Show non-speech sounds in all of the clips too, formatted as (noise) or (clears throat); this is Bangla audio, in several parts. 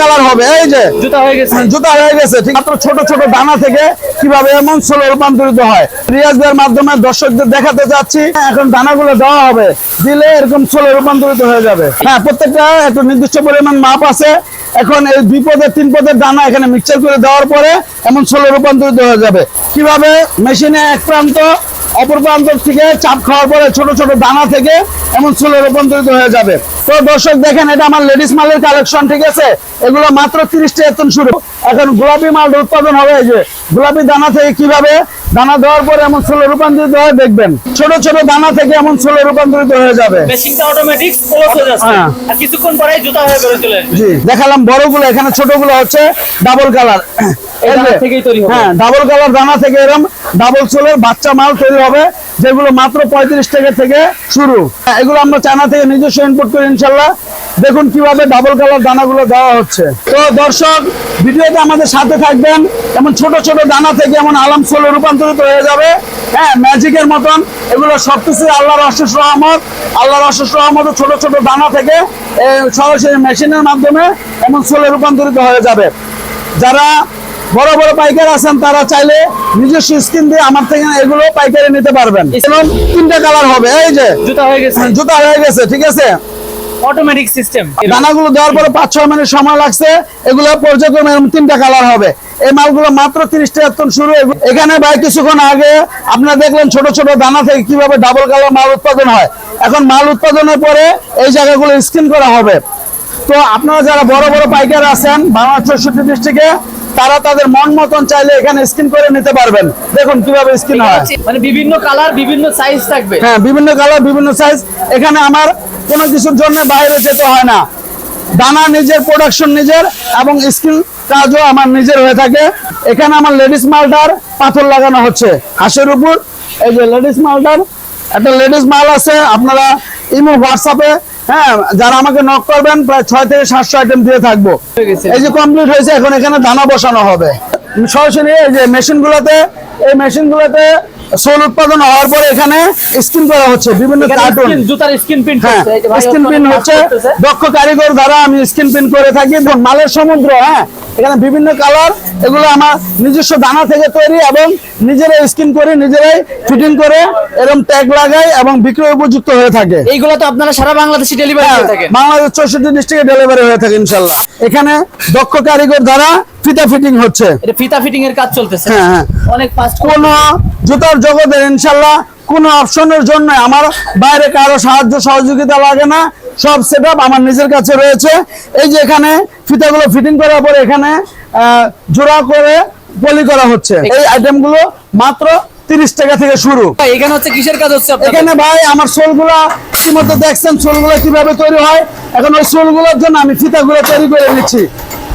কালার হবে এই যে। জুতা হয়ে গেছে। জুতা হয়ে গেছে ঠিক মাত্র ছোট ছোট দানা থেকে কীভাবে এমন সোলে রূপান্তরিত হয়। রিয়াজদের মাধ্যমে দর্শকদের দেখাতে যাচ্ছি এখন দানাগুলো দেওয়া হবে দিলে এরকম সোলে রূপান্তরিত হয়ে যাবে। হ্যাঁ প্রত্যেকটা একটু নির্দিষ্ট পরিমাণ মাপ আছে। এখন এই দুই পদের তিন পদের দানা এখানে মিক্সচার করে দেওয়ার পরে এমন সোলে রূপান্তরিত হয়ে যাবে। কীভাবে? মেশিনে এক প্রান্ত অপর প্রান্ত থেকে চাপ খাওয়ার পরে ছোট ছোট দানা থেকে এমন চুলে রূপান্তরিত হয়ে যাবে। তো দর্শক দেখেন, এটা আমার লেডিস মালের কালেকশন ঠিক আছে? এগুলো মাত্র তিরিশ টাকা শুরু। এখন গোলাপি মাল উৎপাদন হবে এই যে গোলাপি দানা থেকে কীভাবে দানা দেওয়ার পরে এমন সোলে রূপান্তরিত হয় দেখবেন। ছোট ছোট দানা থেকে এমন সোলে রূপান্তরিত হয়ে যাবে। মেশিনটা অটোমেটিক ক্লোজ হয়ে যাচ্ছে। আর কিছুক্ষণ পরে জুতা বেরোয় চলে জি দেখালাম বড়গুলো এখানে ছোটগুলো হচ্ছে ডাবল কালার। হ্যাঁ ডাবল কালার দানা থেকে এরকম ডাবল সোলের বাচ্চা মাল তৈরি হবে যেগুলো মাত্র পঁয়ত্রিশ টাকা থেকে শুরু। হ্যাঁ, এগুলো আমরা চায়না থেকে নিজস্ব ইনপুট করি ইনশাল্লাহ। দেখুন কীভাবে ডাবল কালার দানাগুলো দেওয়া হচ্ছে। তো দর্শক ভিডিওতে আমাদের সাথে থাকবেন। এমন ছোট ছোট দানা থেকে এমন আলাম সোলে রূপান্তরিত হয়ে যাবে। হ্যাঁ ম্যাজিকের মতন। এগুলো সবকিছু আল্লাহর অশেষ রহমত। আল্লাহর অশেষ রহমত ছোট ছোট দানা থেকে সরাসরি মেশিনের মাধ্যমে এমন সোলে রূপান্তরিত হয়ে যাবে। যারা বড় বড় পাইকার আছেন তারা চাইলে নিজস্ব স্কিন দিয়ে আমার থেকে এগুলো পাইকারি নিতে পারবেন। এবং তিনটা কালার হবে এই যে। জুতা হয়ে গেছে। জুতা হয়ে গেছে ঠিক আছে? অটোমেটিক সিস্টেম দানাগুলো দেওয়ার পরে পাঁচ ছয় মিনিট সময় লাগছে। এগুলো পর্যায়ক্রমে তিনটা কালার হবে। এই মালগুলো মাত্র তিরিশ টাকা ton শুরু এখানে ভাই কিছুক্ষণ আগে আপনারা দেখলেন ছোট ছোট দানা থেকে কীভাবে ডাবল কালার মাল উৎপাদন হয়। এখন মাল উৎপাদনের পরে এই জায়গাগুলো স্কিন করা হবে। তো আপনারা যারা বড় বড় পাইকার আছেন বাংলা চৌষট্টি ডিস্ট্রিক্টে তারা তাদের মন মতন চাইলে এখানে স্কিন করে নিতে পারবেন। দেখুন কীভাবে স্কিন হয়। মানে বিভিন্ন কালার বিভিন্ন সাইজ থাকবে। হ্যাঁ বিভিন্ন কালার বিভিন্ন সাইজ এখানে আমার কোনো কিছুর জন্য বাইরে যেতে হয় না। দানা নিজের প্রোডাকশন নিজের এবং স্কিল কাজও আমার নিজের হয়ে থাকে। এখানে আমার লেডিস মালটার পাথর লাগানো হচ্ছে। হাঁসের উপর। এই যে লেডিস মালটার একটা লেডিস মাল আছে। আপনারা ইমো হোয়াটসঅ্যাপে হ্যাঁ যারা আমাকে নক করবেন প্রায় ছয় থেকে সাতশো আইটেম দিয়ে থাকব। এই যে কমপ্লিট হয়েছে এখন এখানে দানা বসানো হবে। সরাসরি এই যে মেশিনগুলোতে এই মেশিন গুলোতে সোল উৎপাদন হওয়ার পরে এখানে স্কিন করা হচ্ছে বিভিন্ন কার্টুন জুতার স্কিন প্রিন্ট হ্যাঁ স্কিন ওখানে হচ্ছে। দক্ষ কারিগর দ্বারা আমি স্কিন প্রিন্ট করে থাকি এবং মালের সমুদ্র হ্যাঁ এখানে বিভিন্ন কালার এগুলো আমার নিজস্ব দানা থেকে তৈরি এবং নিজেরাই স্কিন করে নিজেরাই ফিটিং করে এরকম ট্যাগ লাগাই এবং বিক্রয় উপযুক্ত হয়ে থাকে। এইগুলো তো আপনারা সারা বাংলাদেশে ডেলিভারি হ্যাঁ, থাকেন। বাংলাদেশ চৌষট্টি ডিস্ট্রিক্টে ডেলিভারি হয়ে থাকে ইনশাল্লাহ। এখানে দক্ষ কারিগর দ্বারা ফিতা ফিটিং হচ্ছে। এটা ফিতা ফিটিং এর কাজ চলতেছে। হ্যাঁ, হ্যাঁ। অনেক ফাস্ট কোন জুতার জগতের ইনশাল্লাহ কোন অপশনের জন্য আমার বাইরে কারও সাহায্য সহযোগিতা লাগে না। সব সেট আমার নিজের কাছে রয়েছে। এই যে এখানে ফিতাগুলো ফিটিং করার পরে এখানে জোড়া করে পলি করা হচ্ছে। এই আইটেমগুলো মাত্র তিরিশ টাকা থেকে শুরু। এখানে হচ্ছে কিসের কাজ হচ্ছে এখানে ভাই আমার সোলগুলা ইতিমধ্যে দেখছেন সোলগুলো কীভাবে তৈরি হয়। এখন ওই সোলগুলোর জন্য আমি ফিতাগুলো তৈরি করে নিচ্ছি।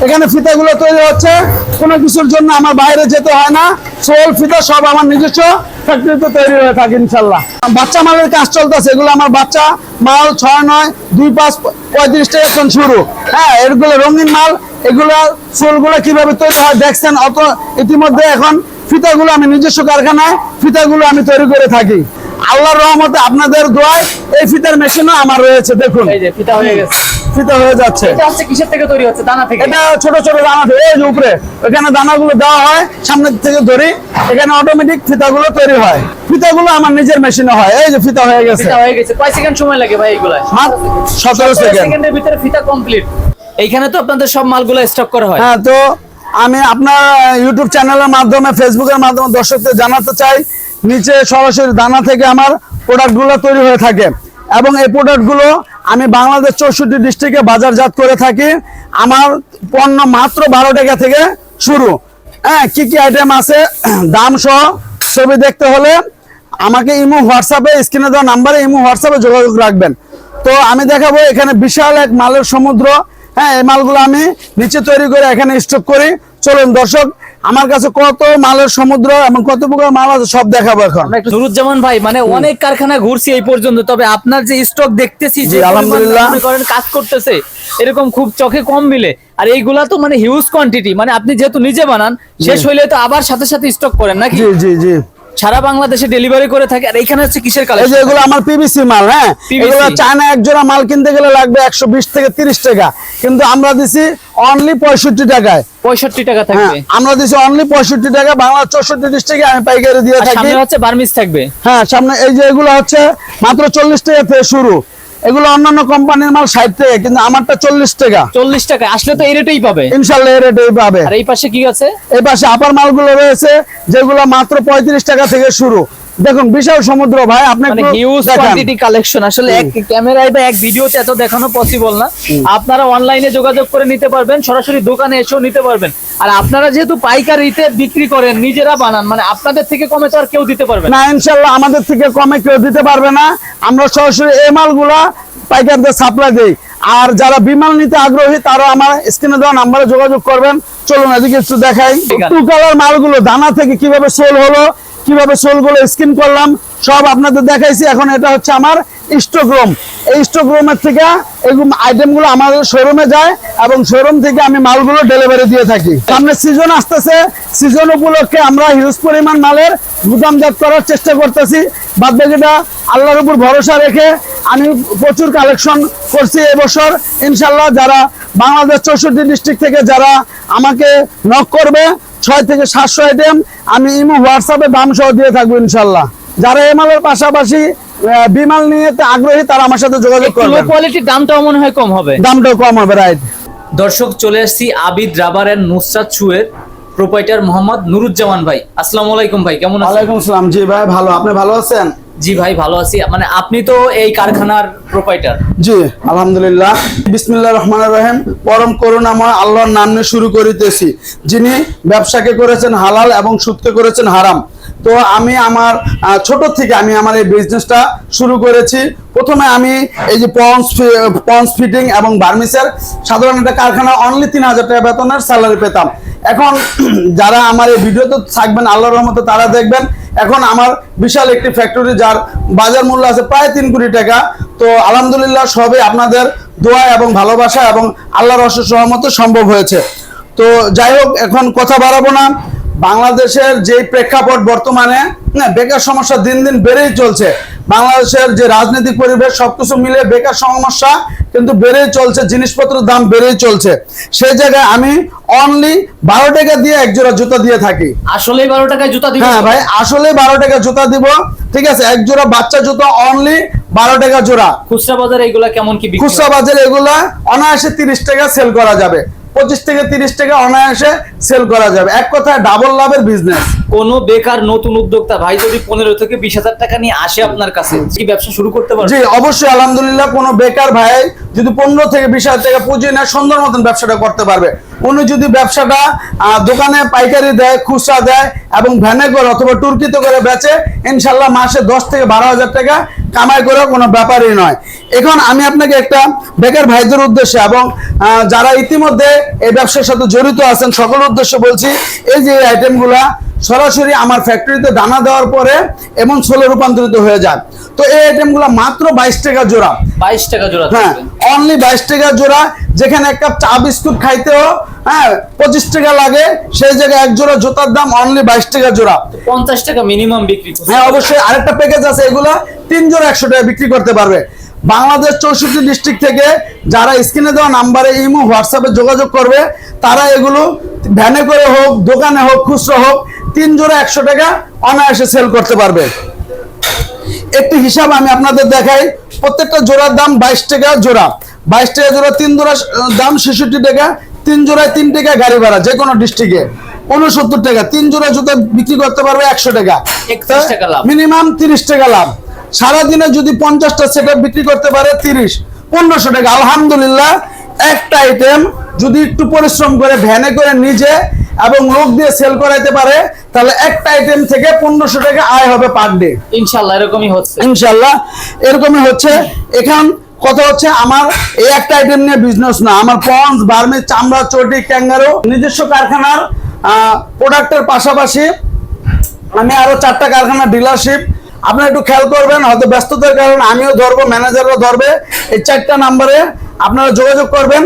এখানে ফিতাগুলো তৈরি হচ্ছে। কোনো কিছুর জন্য আমার বাইরে যেতে হয় না। সোল, ফিতা সব আমার নিজস্ব ফ্যাক্টরিতে তৈরি হয়ে থাকে ইনশাল্লাহ। বাচ্চা মালের কাজ চলতেছে। এগুলো আমার বাচ্চা মাল ছয়, নয়, দুই, পাঁচ, পঁয়ত্রিশ টাকা এখন শুরু। হ্যাঁ এগুলো রঙিন মাল। এগুলো সোলগুলো কীভাবে তৈরি হয় দেখছেন? অত ইতিমধ্যে এখন ফিতাগুলো আমি নিজস্ব কারখানায় ফিতাগুলো আমি তৈরি করে থাকি। আল্লাহর রহমতে আপনাদের দোয়ায় এই ফিতার মেশিনও আমার রয়েছে দেখুন। এই যে ফিতা হয়ে গেছে। ফিতা হয়ে যাচ্ছে। এটা হচ্ছে কিসের থেকে তৈরি হচ্ছে? দানা থেকে। এটা ছোট ছোট দানা থেকে এই যে উপরে। এখানে দানাগুলো দেওয়া হয় সামনে থেকে ধরি। এখানে অটোমেটিক ফিতাগুলো তৈরি হয়। ফিতাগুলো আমার নিজের মেশিনে হয়। এই যে ফিতা হয়ে গেছে। ফিতা হয়ে গেছে। কয় সেকেন্ড সময় লাগে ভাই এগুলা মাত্র সতেরো সেকেন্ড সেকেন্ডের ভিতরে ফিতা কমপ্লিট এইখানে তো আপনাদের সব মালগুলো স্টক করা হয়। হ্যাঁ তো আমি আপনার ইউটিউব চ্যানেলের মাধ্যমে ফেসবুকের মাধ্যমে দর্শকদের জানাতে চাই। নিচে সরাসরি দানা থেকে আমার প্রোডাক্টগুলো তৈরি হয়ে থাকে। এবং এই প্রোডাক্টগুলো আমি বাংলাদেশ চৌষট্টি ডিস্ট্রিক্টে বাজারজাত করে থাকি। আমার পণ্য মাত্র বারো টাকা থেকে শুরু। হ্যাঁ কি কি আইটেম আছে? (clears throat) দাম সহ ছবি দেখতে হলে আমাকে ইমো, হোয়াটসঅ্যাপে, স্ক্রিনে দেওয়া নাম্বারে ইমো, হোয়াটসঅ্যাপে যোগাযোগ রাখবেন। তো আমি দেখাবো এখানে বিশাল এক মালের সমুদ্র। হ্যাঁ এই মালগুলো আমি নিচে তৈরি করে এখানে স্টক করি। চলুন দর্শক আমার কাছে কত মালের সমুদ্র এবং কত প্রকার মাল আছে সব দেখাবো এখন। নুরুজ্জামান ভাই মানে অনেক কারখানা ঘুরছি এই পর্যন্ত তবে আপনার যে স্টক দেখতেছি যে আলহামদুলিল্লাহ। করেন কাজ করতেছে এরকম খুব চোখে কম মিলে। আর এইগুলা তো মানে হিউজ কোয়ান্টিটি মানে আপনি যেহেতু নিজে বানান শেষ হইলে তো আবার সাথে সাথে স্টক করেন নাকি? জি জি জি। সারা বাংলাদেশে ডেলিভারি করে থাকে। আর এখানে হচ্ছে কিসের এই যে এগুলো আমার পিভিসি মাল হ্যাঁ? এগুলো চায়না এক জোড়া মাল কিনতে গেলে লাগবে একশো বিশ থেকে তিরিশ টাকা। কিন্তু আমরা দিছি অনলি পঁয়ষট্টি টাকায়। পঁয়ষট্টি টাকা হ্যাঁ থাকবে আমরা দিছি অনলি পঁয়ষট্টি টাকা বাংলা চৌষট্টি টাকা আমি পাইকারি দিয়ে থাকি। সামনে হচ্ছে বার্মিস থাকবে। হ্যাঁ সামনে এই যে এগুলো হচ্ছে মাত্র চল্লিশ টাকা থেকে শুরু। এগুলো অন্যান্য কোম্পানির মাল ষাট টাকা কিন্তু আমারটা চল্লিশ টাকা। চল্লিশ টাকা আসলে তো এই রেটেই পাবে। ইনশাল্লাহ এই রেটেই পাবে। আর এই পাশে কি আছে? এই পাশে আপার মালগুলো রয়েছে যেগুলো মাত্র পঁয়ত্রিশ টাকা থেকে শুরু। দেখুন বিশাল সমুদ্র ভাই আপনি মানে হিউজ কোয়ান্টিটি কালেকশন আসলে এক ক্যামেরায় বা এক ভিডিওতে এত দেখানো পসিবল না। আপনারা অনলাইনে যোগাযোগ করে নিতে পারবেন সরাসরি দোকানে এসেও নিতে পারবেন। আর আপনারা যেহেতু পাইকারিতে বিক্রি করেন নিজেরা বানান মানে আপনাদের থেকে কমে তো আর কেউ দিতে পারবে না। ইনশাল্লাহ আমাদের থেকে কমে কেউ দিতে পারবে না। আমরা সরাসরি এই মালগুলা পাইকারদের সাপ্লাই দেই। আর যারা বিমাল নিতে আগ্রহী তারা আমার স্ক্রিনে দেওয়া নাম্বারে যোগাযোগ করবেন। চলুন এদিকে একটু দেখাই। টু কালার মালগুলো দানা থেকে কীভাবে সেল হলো কীভাবে সোলগুলো স্কিন করলাম, সব আপনাদের দেখাইছি। এখন এটা হচ্ছে আমার স্টক রুম। এই স্টক রুমের থেকে এগুলো আইটেমগুলো আমাদের শোরুমে যায় এবং শোরুম থেকে আমি মালগুলো ডেলিভারি দিয়ে থাকি। সামনে সিজন আসতেছে। সিজন উপলক্ষে আমরা হিউজ পরিমাণ মালের গুদাম গুদামজাত করার চেষ্টা করতেছি। বাদ বাকিটা আল্লাহর উপর ভরসা রেখে আমি প্রচুর কালেকশন করছি এবছর ইনশাল্লাহ যারা বাংলাদেশ চৌষট্টি ডিস্ট্রিক্ট থেকে যারা আমাকে নক করবে ছয় থেকে সাতশো আইটেম আমি ইমো হোয়াটসঅ্যাপে দাম সহ দিয়ে থাকব ইনশাল্লাহ। যারা এমালের পাশাপাশি বিমাল নিয়ে আগ্রহী তারা আমার সাথে যোগাযোগ করবে কোয়ালিটির দামটাও মনে হয় কম হবে। দামটাও কম হবে রাইট দর্শক চলে আসছি আবিদ রাবার এন্ড নুসরাত শুয়ের প্রোপাইটার মোহাম্মদ নুরুজ্জামান ভাই। আসসালামু আলাইকুম ভাই কেমন আছেন? ওয়ালাইকুম আসসালাম। জি ভাই ভালো। আপনি ভালো আছেন? জি ভাই, ভালো আছি। মানে আপনি তো এই কারখানার প্রোপাইটার জি, আলহামদুলিল্লাহ। বিসমিল্লাহ রহমান রহিম। পরম করুণাময় আল্লাহর নাম নিয়ে শুরু করিতেছি। যিনি ব্যবসাকে করেছেন হালাল এবং সুদকে করেছেন হারাম। তো আমি আমার ছোট থেকে আমি আমার এই বিজনেসটা শুরু করেছি। প্রথমে আমি এই যে পন্স পন্স ফিটিং এবং বার্মিসের সাধারণ একটা কারখানা অনলি তিন হাজার টাকা বেতনের স্যালারি পেতাম। এখন (clears throat) যারা আমার এই ভিডিওতে থাকবেন, আল্লাহর রহমতে তারা দেখবেন এখন আমার বিশাল একটি ফ্যাক্টরি যার বাজার মূল্য আছে প্রায় তিন কোটি টাকা। তো আলহামদুলিল্লাহ সবে আপনাদের দোয়া এবং ভালোবাসা এবং আল্লাহর অশেষ সহমতে সম্ভব হয়েছে। তো যাই হোক, এখন কথা বাড়াবো না। বাংলাদেশের যে প্রেক্ষাপট বর্তমানে না বেকার সমস্যা দিন দিন বেড়েই চলছে। বাংলাদেশের যে রাজনৈতিক পরিবেশ সবকিছু মিলে বেকার সমস্যা কিন্তু বেড়েই চলছে জিনিসপত্রের দাম বেড়েই চলছে। সেই জায়গায় আমি অনলি বারো টাকা দিয়ে এক জোড়া জুতা দিয়ে থাকি। আসলেই বারো টাকায় জুতা দিবেন হ্যাঁ ভাই আসলে বারো টাকা জুতা দিব। ঠিক আছে এক জোড়া বাচ্চা জুতা অনলি বারো টাকা জোড়া। খুচরা বাজারে এগুলা কেমন কি খুচরা? বাজারে এগুলা অনায়াসে তিরিশ টাকা সেল করা যাবে। পঁচিশ থেকে তিরিশ টাকা অনায়াসে সেল করা যাবে। এক কথায় ডাবল লাভের বিজনেস কোন বেকার নতুন উদ্যোক্তা, ভাই যদি পনেরো থেকে বিশ হাজার টাকা নিয়ে আসে আপনার কাছে, কি ব্যবসা শুরু করতে পারবে? অবশ্যই, আলহামদুলিল্লাহ, কোনো বেকার ভাই যদি পনেরো থেকে বিশ হাজার টাকা পুঁজি নেয় সুন্দর মতন ব্যবসাটা করতে পারবে। উনি যদি ব্যবসাটা দোকানে পাইকারি দেয়, খুচরা দেয় এবং ভ্যানে করে অথবা টুর্কিতে করে বেচে ইনশাল্লাহ মাসে দশ থেকে বারো হাজার টাকা কামাই করে কোনো ব্যাপারই নয়। এখন আমি আপনাকে একটা বেকার ভাইদের উদ্দেশ্যে এবং যারা ইতিমধ্যে এই ব্যবসার সাথে জড়িত আছেন সকল উদ্দেশ্যে বলছি, এই যে আইটেমগুলা সরাসরি আমার ফ্যাক্টরিতে দানা দেওয়ার পরে এমন সোলে রূপান্তরিত হয়ে যায়। তো এই আইটেমগুলো মাত্র বাইশ টাকা জোড়া। বাইশ টাকা জোড়া হ্যাঁ অনলি বাইশ টাকা জোড়া যেখানে এক কাপ চা বিস্কুট খাইতেও হ্যাঁ পঁচিশ টাকা লাগে সেই জায়গায় এক জোড়া জুতার দাম অনলি বাইশ টাকা জোড়া। পঞ্চাশ টাকা মিনিমাম বিক্রি হ্যাঁ অবশ্যই আরেকটা প্যাকেজ আছে এগুলো তিন জোড়া একশো টাকা বিক্রি করতে পারবে। বাংলাদেশ চৌষট্টি ডিস্ট্রিক্ট থেকে যারা স্ক্রিনে দেওয়া নাম্বারে ইমো হোয়াটসঅ্যাপে যোগাযোগ করবে তারা এগুলো ভ্যানে করে হোক দোকানে হোক খুচরো হোক তিন জোড়া একশো টাকা অনায়াসে সেল করতে পারবে। একটি হিসাব আমি আপনাদের দেখাই। প্রত্যেকটা জোড়ার দাম বাইশ টাকা জোড়া। বাইশ টাকা জোড়া তিন জোড়া দাম ছেষট্টি টাকা তিন জোড়ায় তিন টাকা গাড়ি ভাড়া যে কোনো ডিস্ট্রিক্টে উনসত্তর টাকা তিন জোড়া জুতো বিক্রি করতে পারবে একশো টাকা। 31 লাভ। মিনিমাম তিরিশ টাকা লাভ। সারাদিনে যদি পঞ্চাশটা সেট বিক্রি করতে পারে তিরিশ পনেরোশো টাকা। আলহামদুলিল্লাহ একটা আইটেম যদি একটু পরিশ্রম করে ভ্যানে করে নিজে এবং লোক দিয়ে সেল করাইতে পারে তাহলে একটা আইটেম থেকে পনেরোশো টাকা আয় হবে পার ডে ইনশাল্লাহ এরকমই হচ্ছে। ইনশাল্লাহ এরকমই হচ্ছে। এখান কথা হচ্ছে আমার এই একটা আইটেম নিয়ে বিজনেস না। আমার পন্স বার্মি চামড়া চটি ক্যাঙ্গারো নিজস্ব কারখানার প্রোডাক্টের পাশাপাশি আমি আরও চারটা কারখানা ডিলারশিপ আপনারা একটু খেয়াল করবেন হয়তো ব্যস্ততার কারণে আমিও ধরবো ম্যানেজারও ধরবে। এই চারটা নাম্বারে আপনারা যোগাযোগ করবেন।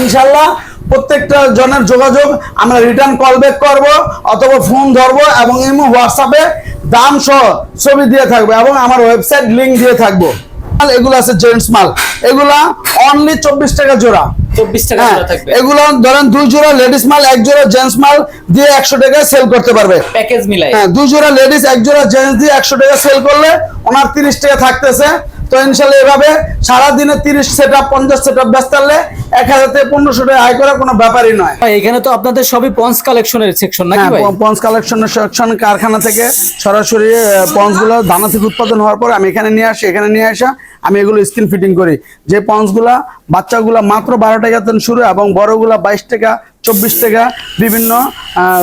ইনশাল্লাহ প্রত্যেকটা জনের যোগাযোগ আমরা রিটার্ন কল ব্যাক করব অথবা ফোন ধরবো এবং ইমো হোয়াটসঅ্যাপে দাম সহ ছবি দিয়ে থাকব এবং আমার ওয়েবসাইট লিংক দিয়ে থাকব। মাল এগুলো আছে জেন্টস মাল। এগুলা অনলি চব্বিশ টাকা জোড়া। চব্বিশ টাকা হ্যাঁ এগুলো ধরেন দুই জোড়া লেডিস মাল এক জোড়া জেন্টস মাল দিয়ে একশো টাকায় সেল করতে পারবে। প্যাকেজ মিলাই। হ্যাঁ দুই জোড়া লেডিস এক জোড়া জেন্টস দিয়ে একশো টাকা সেল করলে ওনার তিরিশ টাকা থাকতেছে। তো ইনশাল্লাহ এভাবে সারাদিনে তিরিশ সেট আপ পঞ্চাশ সেট আপ ব্যস্ত এক হাজার থেকে পনেরোশো টাকা আয় করা কোনো ব্যাপারই নয়। এখানে তো আপনাদের সবই পন্স কালেকশনের সেকশন নাকি হ্যাঁ পঞ্চ কালেকশনের সেকশন কারখানা থেকে সরাসরি পঞ্চগুলো দানা থেকে উৎপাদন হওয়ার পর আমি এখানে নিয়ে আসি এখানে নিয়ে আসা আমি এগুলো স্কিন ফিটিং করি। যে পঞ্চগুলা বাচ্চাগুলা মাত্র বারো টাকা থেকে শুরু এবং বড়গুলা বাইশ টাকা চব্বিশ টাকা বিভিন্ন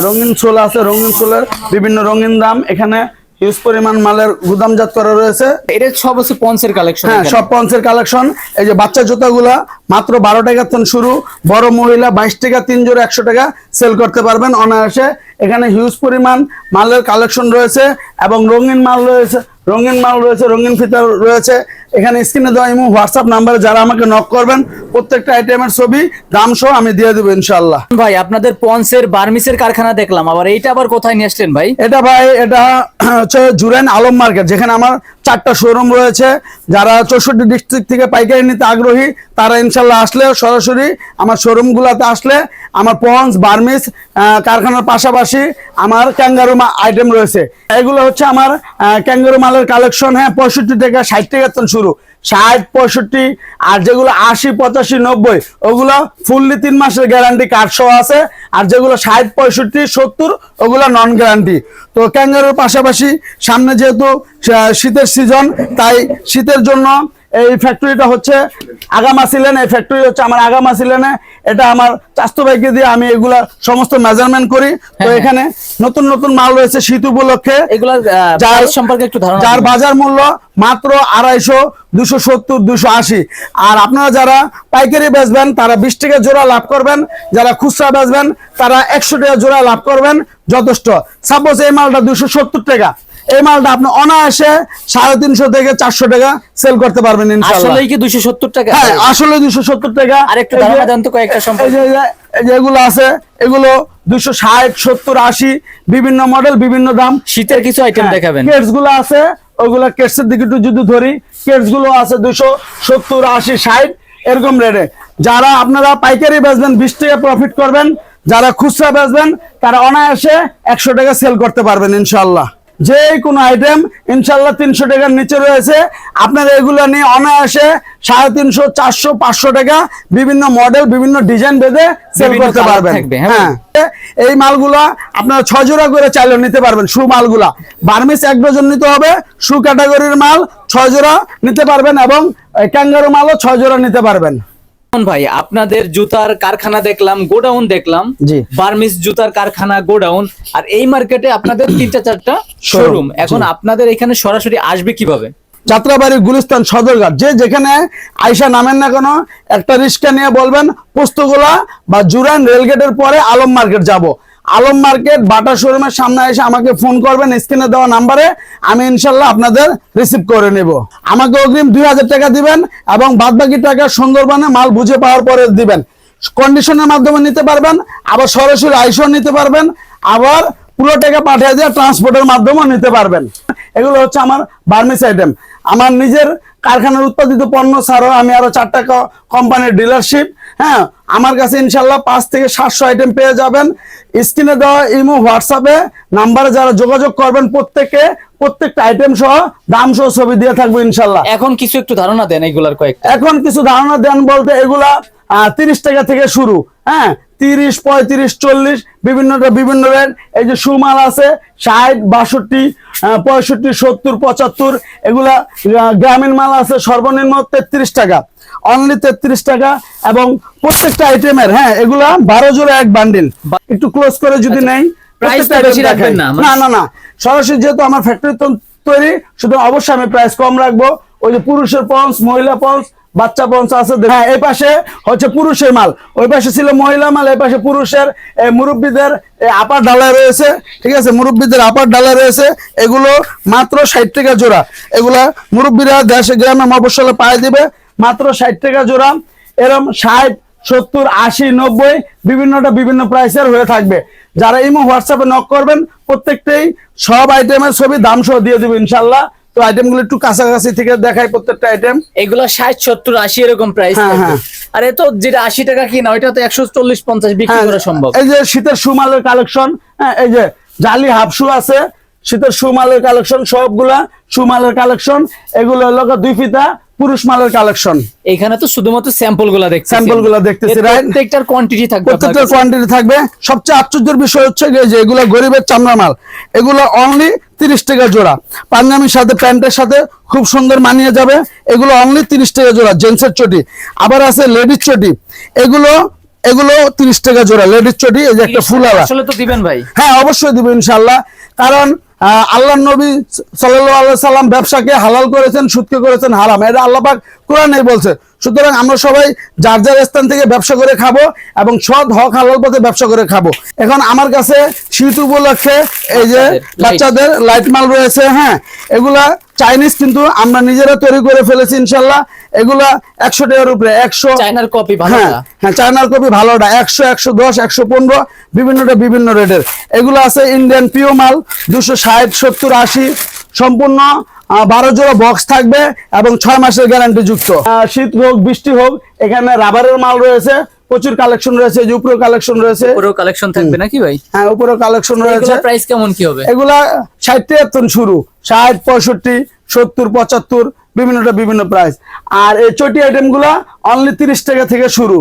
রঙিন সোল আছে রঙিন সোলের বিভিন্ন রঙিন দাম এখানে হিউজ পরিমাণ মালের গুদামজাত করা রয়েছে। এটা সব হচ্ছে পন্সের কালেকশন হ্যাঁ সব পঞ্চের কালেকশন এই যে বাচ্চা জুতাগুলা মাত্র বারো টাকা থেকে শুরু বড় মহিলা বাইশ টাকা তিন জোড়া একশো টাকা সেল করতে পারবেন অনায়াসে। এখানে হিউজ পরিমাণ মালের কালেকশন রয়েছে এবং রঙিন মাল রয়েছে রঙিন মাল রয়েছে রঙিন ফিতা রয়েছে। এখানে স্ক্রিনে দেওয়া ইমো হোয়াটসঅ্যাপ নাম্বারে যারা আমাকে নক করবেন প্রত্যেকটা আইটেমের ছবি দাম সহ আমি দিয়ে দেবো ইনশাল্লাহ ভাই আপনাদের পন্সের বার্মিসের কারখানা দেখলাম আবার এইটা আবার কোথায় নিয়ে আসলেন ভাই? এটা ভাই এটা (clears throat) হচ্ছে জুরাইন আলম মার্কেট যেখানে আমার চারটা শোরুম রয়েছে। যারা চৌষট্টি ডিস্ট্রিক্ট থেকে পাইকারি নিতে আগ্রহী তারা ইনশাল্লাহ আসলে সরাসরি আমার শোরুমগুলোতে আসলে আমার পঞ্চ বার্মিস কারখানার পাশাপাশি আমার ক্যাঙ্গারু আইটেম রয়েছে। এগুলো হচ্ছে আমার ক্যাঙ্গারু মালের কালেকশন হ্যাঁ পঁয়ষট্টি থেকে ষাট টাকা থেকে শুরু ষাট, পঁয়ষট্টি আর যেগুলো আশি, পঁচাশি, নব্বই, ওগুলো ফুললি তিন মাসের গ্যারান্টি কার্ড সহ আছে। আর যেগুলো ষাট, পঁয়ষট্টি, সত্তর, ওগুলো নন গ্যারান্টি তো ক্যাঙ্গারুর পাশাপাশি সামনে যেহেতু শীতের সিজন তাই শীতের জন্য এই ফ্যাক্টরিটা হচ্ছে আগামা সিলেন এই ফ্যাক্টরি হচ্ছে আমার আগামা সিলেনে এটা আমার চাস্তো ভাইকে দিয়ে আমি এগুলা সমস্ত মেজারমেন্ট করি। তো হ্যাঁ। এখানে নতুন নতুন মাল রয়েছে শীত উপলক্ষে। যার- সম্পর্কে একটু ধারণা যার বাজার মূল্য মাত্র আড়াইশো দুশো সত্তর দুশো আশি। আর আপনারা যারা পাইকারি বেচবেন তারা বিশ টাকা জোড়া লাভ করবেন। যারা খুচরা বেচবেন তারা একশো টাকা জোড়া লাভ করবেন। যথেষ্ট। সাপোজ এই মালটা দুশো সত্তর টাকা। এই মালটা আপনি অনায়াসে সাড়ে তিনশো থেকে চারশো টাকা সেল করতে পারবেন ইনশাল্লাহ। কি দুইশো সত্তর টাকা? হ্যাঁ আসলে দুশো সত্তর টাকা। আর একটু এই দেন তো কয়েকটা এই সম্পর্কে যে- এই যে- এই যে এগুলো আছে এগুলো দুশো ষাট সত্তর আশি বিভিন্ন মডেল বিভিন্ন দাম। শীতের কিছু আইটেম দেখাবেন। কেটসগুলো আছে ওগুলো কেটস এর দিকে একটু যদি ধরি কেটসগুলো আছে দুশো সত্তর আশি ষাট এরকম রেটে যারা আপনারা পাইকারি বেচবেন বিশ টাকা প্রফিট করবেন যারা খুচরা বেচবেন তারা অনায়াসে একশো টাকা সেল করতে পারবেন ইনশাল্লাহ। যে কোনো আইটেম ইনশাল্লাহ তিনশো টাকার নিচে রয়েছে। আপনারা এগুলো নিয়ে অনায়াসে সাড়ে তিনশো চারশো পাঁচশো টাকা বিভিন্ন মডেল বিভিন্ন ডিজাইন বেঁধে সেল করতে পারবেন। হ্যাঁ। হ্যাঁ। এই মালগুলা আপনারা ছয় জোড়া করে চাইলেও নিতে পারবেন শু মালগুলা। বার্মিস এক ডজন নিতে হবে শু ক্যাটাগরির মাল ছয় জোড়া নিতে পারবেন এবং ক্যাঙ্গারু মালও ছয় জোড়া নিতে পারবেন। ভাই আপনাদের জুতার কারখানা দেখলাম গোডাউন দেখলাম। জি। বার্মিস জুতার কারখানা গোডাউন। আর এই মার্কেটে আপনাদের তিনটা চারটা শোরুম এখন আপনাদের এখানে সরাসরি আসবে কীভাবে? যাত্রাবাড়ির গুলিস্তান সদরঘাট। যে যেখানে আইসা নামেন না কেন একটা রিক্সা নিয়ে বলবেন পোস্তগোলা বা জুরান রেলগেটের পরে আলম মার্কেট যাব। আলম মার্কেট, বাটা শোরুমের সামনে এসে আমাকে ফোন করবেন স্ক্রিনে দেওয়া নাম্বারে, আমি ইনশাল্লাহ আপনাদের রিসিভ করে নেব। আমাকে অগ্রিম দুই হাজার টাকা দিবেন এবং বাদ বাকি টাকা সুন্দরবনে মাল বুঝে পাওয়ার পরে দিবেন। কন্ডিশনের মাধ্যমে নিতে পারবেন, আবার সরাসরি আইসও নিতে পারবেন, আবার পুরো টাকা পাঠিয়ে দিয়ে ট্রান্সপোর্টের মাধ্যমেও নিতে পারবেন। এগুলো হচ্ছে আমার বার্মিস আইটেম আমার নিজের কারখানার উৎপাদিত পণ্য ছাড়াও আমি আরও চারটা কোম্পানির ডিলারশিপ হ্যাঁ আমার কাছে ইনশাল্লাহ পাঁচ থেকে সাতশো আইটেম পেয়ে যাবেন। স্ক্রিনে দেওয়া ইমো হোয়াটসঅ্যাপে নাম্বারে যারা যোগাযোগ করবেন প্রত্যেকে প্রত্যেকটা আইটেম সহ দাম সহ ছবি দিয়ে থাকব ইনশাল্লাহ। এখন কিছু একটু ধারণা দেন এইগুলার কয়েকটা। এখন কিছু ধারণা দেন বলতে এগুলা তিরিশ টাকা থেকে শুরু হ্যাঁ তিরিশ পঁয়ত্রিশ চল্লিশ বিভিন্নটা বিভিন্ন রেট। এই যে সুমাল আছে ষাট বাষট্টি পঁয়ষট্টি সত্তর পঁচাত্তর এগুলা গ্রামীণ মাল আছে সর্বনিম্ন তেত্রিশ টাকা। অনলি তেত্রিশ টাকা এবং প্রত্যেকটা আইটেমের হ্যাঁ এগুলা বারো জোড়া এক বান্ডিল একটু ক্লোজ করে যদি নেই Price প্রত্যেকটা টা বেশি item রাখবেন দেখাই। না, না না না সরাসরি যেহেতু আমার ফ্যাক্টরি তৈরি শুধু অবশ্যই আমি প্রাইস কম রাখব। ওই যে পুরুষের পঞ্চ মহিলা পঞ্চ বাচ্চা পঞ্চ আছে হ্যাঁ এই পাশে হচ্ছে পুরুষের মাল। ওই পাশে ছিল মহিলা মাল এই পাশে পুরুষের মুরব্বীদের আপার ডালা রয়েছে ঠিক আছে? মুরব্বীদের আপার ডালা রয়েছে। এগুলো মাত্র ষাট টাকা জোড়া। এগুলা মুরব্বীরা দেশে গ্রামে মফসলে পায়ে দিবে। মাত্র ষাট টাকা জোড়া। এরম ষাট সত্তর আশি নব্বই বিভিন্নটা বিভিন্ন প্রাইসের হয়ে থাকবে। যারা ইমো হোয়াটসঅ্যাপে নক করবেন প্রত্যেকটাই সব আইটেমের ছবি দাম সহ দিয়ে দেবো ইনশাল্লাহ তো আইটেমগুলো একটু কাছাকাছি থেকে দেখাই প্রত্যেকটা আইটেম এগুলো ষাট সত্তর আশি এরকম প্রাইস হ্যাঁ, হ্যাঁ। আর এ তো যেটা আশি টাকা কিনা ওইটা তো একশো চল্লিশ পঞ্চাশ বিক্রি করা সম্ভব। হ্যাঁ, এই যে শীতের সুমালের কালেকশন হ্যাঁ এই যে জালি হাফ শু আছে শীতের সুমালের কালেকশন সবগুলা সুমালের কালেকশন এগুলো হলো দুই ফিতা পুরুষ মালের কালেকশন এখানে তো শুধুমাত্র স্যাম্পলগুলা দেখছি স্যাম্পলগুলা দেখতেছি? প্রত্যেকটার কোয়ান্টিটি থাকবে আপনার প্রত্যেকটা কাছে। কোয়ান্টিটি থাকবে। সবচেয়ে আশ্চর্যের বিষয় হচ্ছে যে এগুলো গরিবের চামড়া মাল এগুলো অনলি তিরিশ টাকা জোড়া। পাঞ্জাবির সাথে প্যান্টের সাথে খুব সুন্দর মানিয়ে যাবে। এগুলো অনলি তিরিশ টাকা জোড়া জেন্টসের চটি। আবার আছে লেডিস চটি। এগুলো এগুলো তিরিশ টাকা জোড়া লেডিস চটি এই যে একটা ফুল আসলে তো দিবেন ভাই। হ্যাঁ অবশ্যই দিব ইনশাল্লাহ কারণ আল্লাহ নবী সাল্লাহ সাল্লাম ব্যবসাকে হালাল করেছেন, সুদকে করেছেন হারাম। এটা আল্লাহ পাক কোরআনেই বলছে। সুতরাং আমরা সবাই যার যার স্থান থেকে ব্যবসা করে খাব এবং সৎ হক হালাল পথে ব্যবসা করে খাব। এখন আমার কাছে শীত উপলক্ষে এই যে বাচ্চাদের লাইট মাল রয়েছে হ্যাঁ এগুলা চাইনিজ কিন্তু আমরা নিজেরা তৈরি করে ফেলেছি ইনশাল্লাহ। এগুলা একশো টাকার উপরে একশো চায়নার কপি হ্যাঁ হ্যাঁ চায়নার কপি ভালোটা একশো একশো দশ একশো পনেরো বিভিন্নটা বিভিন্ন রেটের এগুলো আছে ইন্ডিয়ান পিও মাল দুশো ষাট সত্তর আশি সম্পূর্ণ বারো জোড়া বক্স থাকবে এবং ছয় মাসের গ্যারান্টি যুক্ত। শীত হোক বৃষ্টি হোক এখানে রাবারের মাল রয়েছে প্রচুর কালেকশন রয়েছে যে উপরেও কালেকশন রয়েছে। পুরো কালেকশন থাকবে নাকি ভাই? হ্যাঁ উপরেও কালেকশন রয়েছে। প্রাইস কেমন কি হবে? এগুলা ষাট তিয়াত্তর শুরু ষাট পঁয়ষট্টি সত্তর পঁচাত্তর বিভিন্নটা বিভিন্ন প্রাইস আর এই চটি আইটেমগুলা অনলি তিরিশ টাকা থেকে শুরু।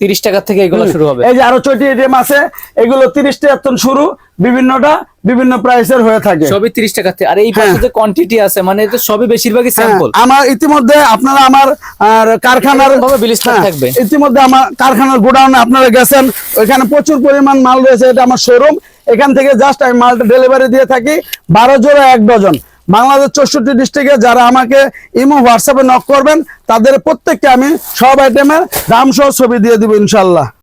তিরিশ টাকা থেকে এগুলো শুরু হবে। এই যে আরও চটি আইটেম আছে এগুলো তিরিশ টাকা শুরু বিভিন্নটা বিভিন্ন প্রাইসের হয়ে থাকে। সবই তিরিশ টাকা থেকে। আর এই পাশে হ্যাঁ। যে কোয়ান্টিটি আছে মানে এটা সবই বেশিরভাগই স্যাম্পল আমার ইতিমধ্যে আপনারা আমার আর, কারখানার এরকমভাবে blister হ্যাঁ, থাকবে। ইতিমধ্যে আমার কারখানার গোডাউনে আপনারা গেছেন ওইখানে প্রচুর পরিমাণ মাল রয়েছে এটা আমার শোরুম এখান থেকে জাস্ট আমি মালটা ডেলিভারি দিয়ে থাকি বারো জোড়া এক ডজন বাংলাদেশ চৌষট্টি ডিস্ট্রিক্টে যারা আমাকে ইমো হোয়াটসঅ্যাপে নক করবেন, তাদের প্রত্যেককে আমি সব আইটেমের দাম সহ ছবি দিয়ে দিব ইনশাল্লাহ